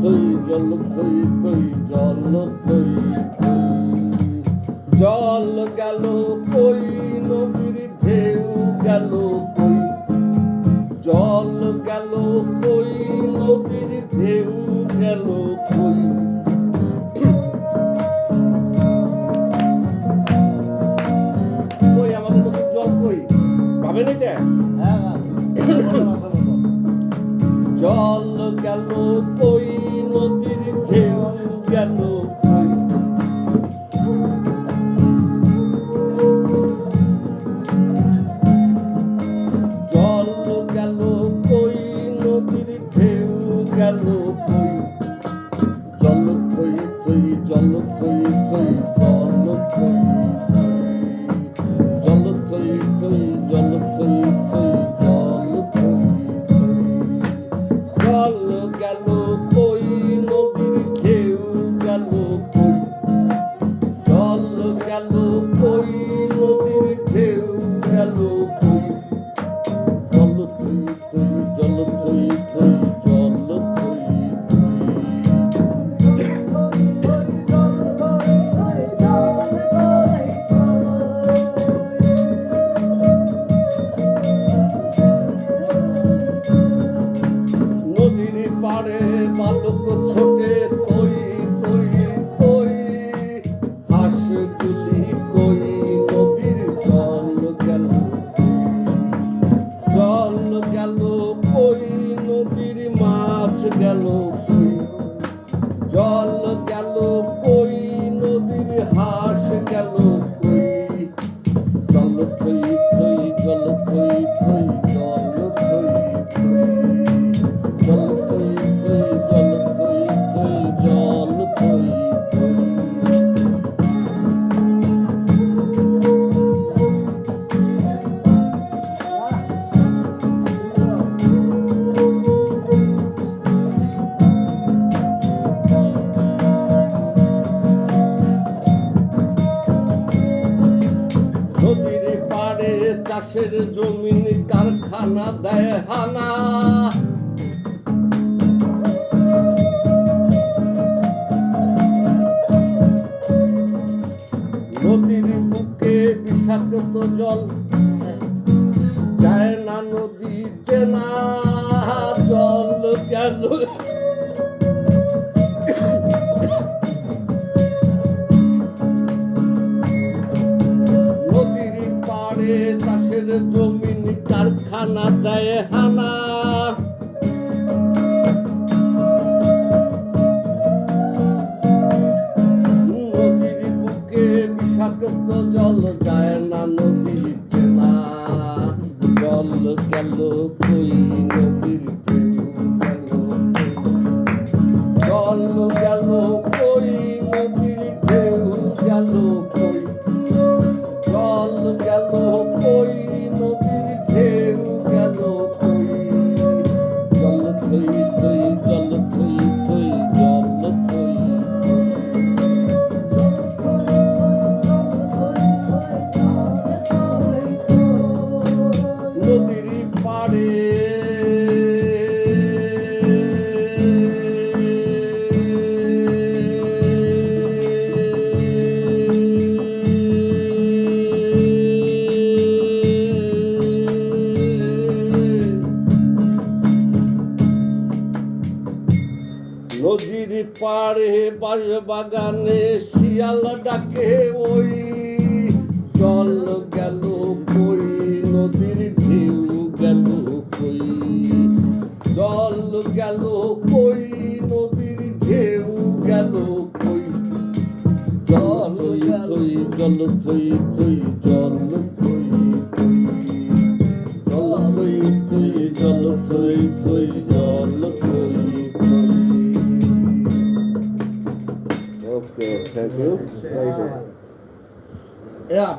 থই জল থই থই জল থই জল। গেল কই নদীর ঢেউ গেল কই? জল গেল কই নদীর ঢেউ গেল কই? কই আমাদের নদীর জল কই? পাবেন এটা জল গেল কই নদীর ঢেউ গেল জল গেল কই নদীর জল থই গেল কই জল গেল কই নদীর হাস গেল কই। জল থই চাষের জমিন, কারখানা দেয় হানা নদীর বুকে বিষাক্ত জল, যায় না নদী চেনা। জল গেল। চাষের জমিন, কারখানা দেয় হানা। নদীর জল যায় না নদী চেনা জল গেল কই নদীর। জল গেল নদীর গেল কই? জল নদীর পাড়ে বাস বাগানে শিয়াল ডাকে, ওই জল গেল কই? নদীর ঢেউ গেল কই? জল গেল কই? নদীর ঢেউ গেল কই? জল থই জল থই থই, জল থই থই, জল থই থই, জল থই থই Thank you. Thank you. Yeah,